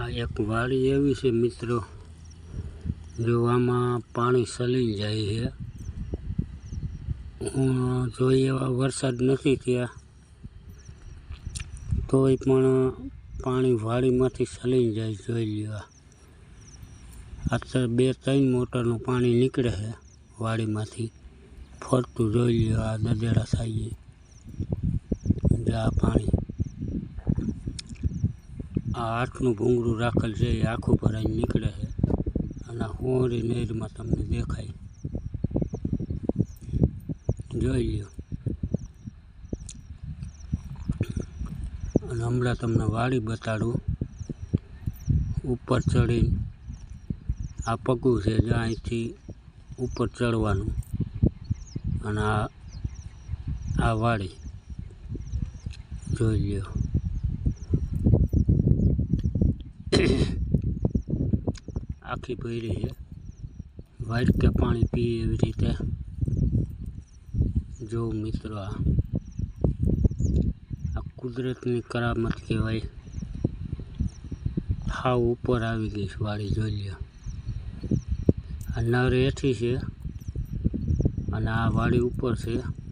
આ એક વાડી એવી છે મિત્રો જો આમાં પાણી સલી જાય છે. હું જોઈએ એવા વરસાદ નથી ત્યાં તોય પણ પાણી વાડીમાંથી સલી જાય જોઈ લ્યો. અત્યારે બે ત્રણ મોટરનું પાણી નીકળે છે વાડીમાંથી, ફરતું જોઈ આ દદેડા સાઈએ જા પાણી. આ આઠનું ભૂંગળું રાખેલ છે, એ આખું ભરાઈને નીકળે છે. અને હોરી નેરમાં તમને દેખાય. જોઈ લ્યો. અને હમણાં તમને વાડી બતાડું. ઉપર ચડીને આ પગું છે જે અહીંથી ઉપર ચડવાનું. અને આ આ વાડી. જોઈ લ્યો. આખી ભરી છે. વાઇટ કે પાણી પીએ એવી રીતે. જો મિત્રો આ આ કુદરતની કરામત કહેવાય. હાવ ઉપર આવી ગઈ છે વાળી, જોઈ લ્યો. આ નર એઠી છે અને આ વાડી ઉપર છે.